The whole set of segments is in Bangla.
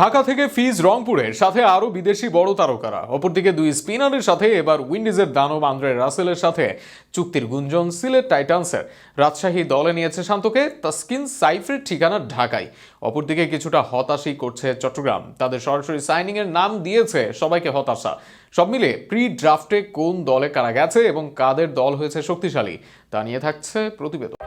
ঢাকা থেকে ফিজ রংপুরের সাথে আরও বিদেশি বড় তারকারা। অপরদিকে দুই স্পিনারের সাথে এবার উইন্ডিজের দানব আন্দ্রে রাসেলের সাথে চুক্তির গুঞ্জন সিলেট টাইটান্সের। রাজশাহী দলে নিয়েছে শান্তকে, তাস্কিন সাইফের ঠিকানা ঢাকায়। অপরদিকে কিছুটা হতাশই করছে চট্টগ্রাম। তাদের সরাসরি সাইনিংয়ের নাম দিয়েছে সবাইকে হতাশা। সব মিলে প্রি ড্রাফটে কোন দলে কারা গেছে এবং কাদের দল হয়েছে শক্তিশালী, তা নিয়ে থাকছে প্রতিবেদন।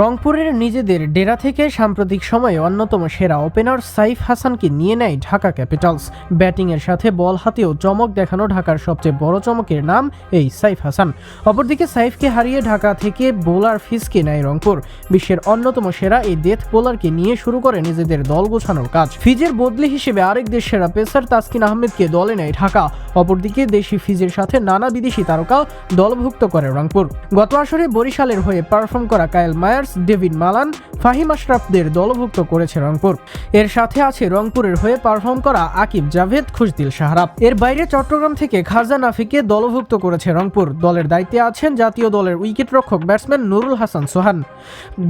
রংপুরের নিজেদের ডেরা থেকে সাম্প্রতিক সময়ে অন্যতম সেরা ওপেনার সাইফ হাসানকে নিয়ে নেয় ঢাকা ক্যাপিটালস। ব্যাটিংয়ের সাথে বল হাতেও চমক দেখানো ঢাকার সবচেয়ে বড় চমকের নাম এই সাইফ হাসান। অপরদিকে সাইফকে হারিয়ে ঢাকা থেকে বোলার ফিসকে নেয় রংপুর। বিশ্বের অন্যতম সেরা এই ডেথ বোলারকে নিয়ে শুরু করে নিজেদের দল গোছানোর কাজ। ফিজের বদলি হিসেবে আরেক দেশ সেরা পেসার তাসকিন আহমেদকে দলে নেয় ঢাকা। অপরদিকে দেশি ফিজের সাথে নানা বিদেশি তারকা দলভুক্ত করে রংপুর। গত আসরে বরিশালের হয়ে পারফর্ম করা Kyle Mayers David Malan Fahim আশরাফদের দলভুক্ত করেছে রংপুর। এর সাথে আছে রংপুরের হয়ে পারফর্ম করা আকিব জাভেদ, খুশদিল সাহারাব এর বাইরে চট্টগ্রাম থেকে খাজা নাফিকে দলভুক্ত করেছে রংপুর। দলের দায়িত্বে আছেন জাতীয় দলের উইকেটরক্ষক ব্যাটসম্যান নুরুল হাসান সোহান।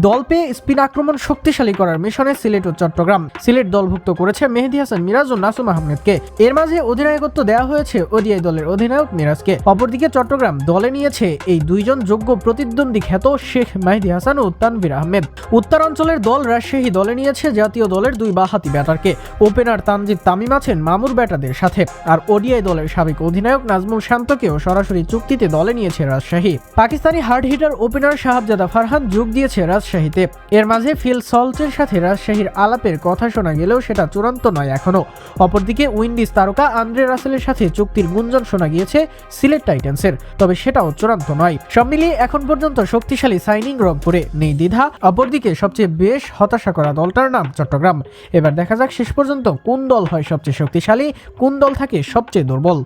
দল পেয়ে স্পিন আক্রমণ শক্তিশালী করার মিশনে সিলেট ও চট্টগ্রাম। সিলেট দলভুক্ত করেছে মেহেদি হাসান মিরাজ ও নাসুম আহমেদকে। এর মাঝে অধিনায়কত্ব দেওয়া হয়েছে ওডিআই দলের অধিনায়ক মিরাজকে। অপরদিকে চট্টগ্রাম দলে নিয়েছে এই দুইজন যোগ্য প্রতিদ্বন্দ্বী খ্যাত শেখ মাহিদি হাসান ও তানভীর আহমেদ। উত্তরাঞ্চলের দল রাজশাহী দলে নিয়েছে, জাতীয় দলের দুই বাহাতি ব্যাটারকে। ওপেনার তানজিদ তামিম আছেন মামুর ব্যাটারদের সাথে, আর ওডিআই দলের সাবেক অধিনায়ক নাজমুল শান্তকেও সরাসরি চুক্তিতে দলে নিয়েছে Rajshahi. Pakistani hard hitter opener Sahibzada Farhan যোগ দিয়েছে রাজশাহীতে। এর মাঝে ফিল সল্টের সাথে রাজশাহীর আলাপের কথা শোনা গেলেও সেটা চূড়ান্ত নয় এখনও অপরদিকে উইন্ডিজ তারকা আন্দ্রে রাসেলের সাথে চুক্তির গুঞ্জন শোনা গিয়েছে সিলেট টাইটান্সের, তবে সেটাও চূড়ান্ত নয়। সব মিলিয়ে এখন পর্যন্ত শক্তিশালী সাইনিং রংপুরে নেই দ্বিধা, অপরদিকে সবচেয়ে বেশ হতাশা করা দলটার নাম চট্টগ্রাম। এবার দেখা যাক শেষ পর্যন্ত কোন দল হয় সবচেয়ে শক্তিশালী, কোন দল থাকে সবচেয়ে দুর্বল।